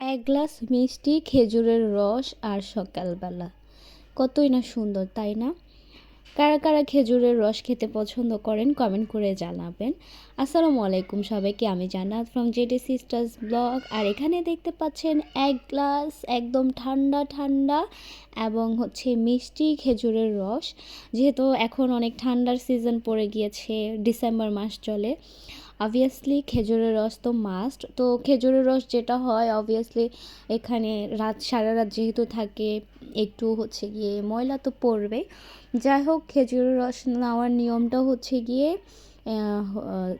এক গ্লাস মিষ্টি, খেজুরের রস আর সকালবেলা। কতই না সুন্দর, তাই না? কারা কারা খেজুরের রস খেতে পছন্দ করেন কমেন্ট করে জানাবেন। আসসালামু আলাইকুম সবাইকে, আমি Jannat from JD sisters blog আর এখানে দেখতে পাচ্ছেন এক গ্লাস একদম ঠান্ডা ঠান্ডা এবং হচ্ছে মিষ্টি, খেজুরের রস। যেহেতু এখন অনেক ঠান্ডার সিজন পড়ে গিয়েছে ডিসেম্বর মাস চলে। অবভিয়াসলি খেজুরের রস তো মাস্ট তো খেজুরের রস যেটা হয় অবভিয়াসলি এখানে রাত, সারা রাত যেহেতু থাকে, একটু হচ্ছে গিয়ে ময়লা তো পড়বে। যাই হোক, খেজুরের রস নেওয়ার নিয়মটা হচ্ছে গিয়ে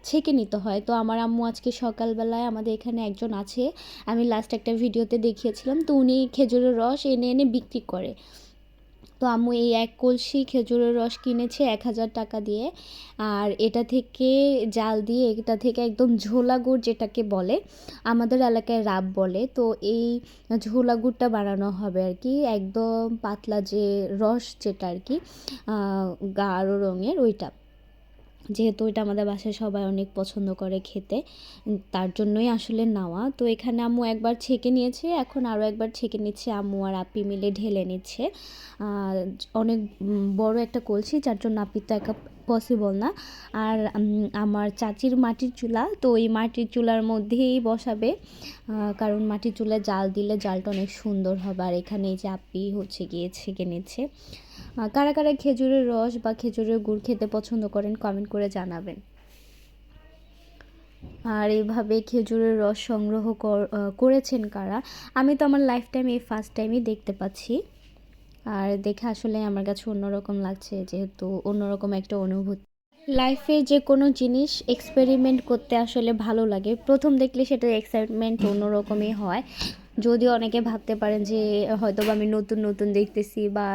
ছেঁকে নিতে হয়। তো আমার আম্মু আজকে সকালবেলায় আমাদের এখানে একজন আছে, আমি লাস্ট একটা ভিডিওতে দেখিয়েছিলাম, তো উনি খেজুরের রস এনে এনে বিক্রি করে। তো আম্মু এই এক কলসি খেজুরের রস কিনেছে এক হাজার টাকা দিয়ে। আর এটা থেকে জাল দিয়ে, এটা থেকে একদম ঝোলা গুড় যেটাকে বলে, আমাদের এলাকায় রাব বলে। তো এই ঝোলা গুড়টা বানানো হবে আর কি, একদম পাতলা যে রস যেটা আর কি গাঢ় রঙের ওইটা। যেহেতু এটা আমাদের বাসায় সবাই অনেক পছন্দ করে খেতে, তার জন্যই আসলে নেওয়া। তো এখানে আম্মু একবার ছেঁকে নিয়েছে, এখন আরও একবার ছেঁকে নিচ্ছে। আম্মু আর আপি মিলে ঢেলে নিচ্ছে। অনেক বড় একটা কলসি, যার জন্য আপির তো একা পসিবল না। আর আমার চাচির মাটির চুলা, তো ওই মাটির চুলার মধ্যেই বসাবে। কারণ মাটির চুলায় জাল দিলে জালটা অনেক সুন্দর হবে। আর এখানে এই যে আপি হচ্ছে গিয়ে ছেঁকে নিচ্ছে। কারা কারা খেজুরের রস বা খেজুরের গুড় খেতে পছন্দ করেন কমেন্ট করে জানাবেন। আর এইভাবে খেজুরের রস সংগ্রহ করেছেন কারা? আমি তো আমার লাইফ টাইম এই ফার্স্ট টাইমই দেখতে পাচ্ছি। আর দেখে আসলে আমার কাছে অন্যরকম লাগছে, যেহেতু অন্যরকম একটা অনুভূতি। লাইফে যে কোনো জিনিস এক্সপেরিমেন্ট করতে আসলে ভালো লাগে। প্রথম দেখলে সেটার এক্সাইটমেন্ট অন্যরকমই হয়। যদিও অনেকে ভাবতে পারেন যে হয়তো আমি নতুন নতুন দেখতেছি বা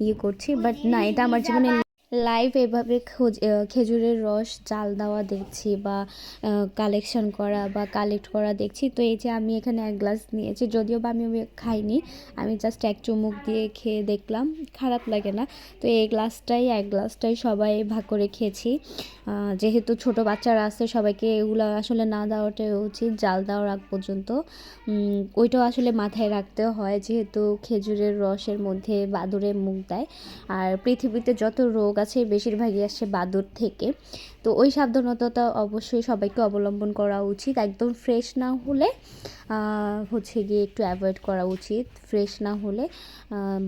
ইয়ে করছি বাট না, এটা আমার জীবনে লাইভ এভাবে খেজুরের রস জাল দেওয়া দেখছি বা কালেকশন করা বা কালেক্ট করা দেখছি। তো এই যে আমি এখানে এক গ্লাস নিয়েছি, যদিও বা আমি খাইনি, আমি জাস্ট এক চুমুক দিয়ে খেয়ে দেখলাম, খারাপ লাগে না। তো এই গ্লাসটাই এক গ্লাসটাই সবাই ভাগ করে খেয়েছি। যেহেতু ছোট বাচ্চারা আছে, সবাইকে এগুলো আসলে না দেওয়াটাই উচিত, জাল দেওয়ার আগ পর্যন্ত। ওইটাও আসলে মাথায় রাখতে হয়, যেহেতু খেজুরের রসের মধ্যে বাদুরে মুখ দেয়। আর পৃথিবীতে যত রোগ আছে বেশিরভাগই আসছে বাদুর থেকে। তো ওই সাবধানতাটা অবশ্যই সবাইকে অবলম্বন করা উচিত। একদম ফ্রেশ না হলে হচ্ছে গিয়ে একটু অ্যাভয়েড করা উচিত। ফ্রেশ না হলে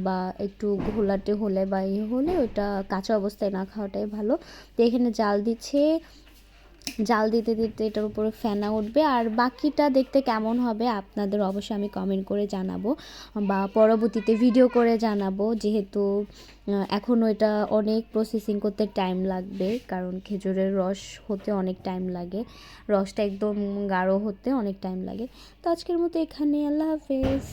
বা একটু ঘোলাটে হলে বা ইয়ে হলে ওইটা কাঁচা অবস্থায় না খাওয়াটাই ভালো। তো এখানে জাল দিচ্ছে জাল দিতে দিতে এটার উপরে ফেনা উঠবে। আর বাকিটা দেখতে কেমন হবে আপনাদের অবশ্যই আমি কমেন্ট করে জানাব বা পরবর্তীতে ভিডিও করে জানাব। যেহেতু এখনও এটা অনেক প্রসেসিং করতে টাইম লাগবে, কারণ খেজুরের রস হতে অনেক টাইম লাগে। রসটা একদম গাঢ় হতে অনেক টাইম লাগে। তো আজকের মতো এখানে আল্লাহ হাফেজ।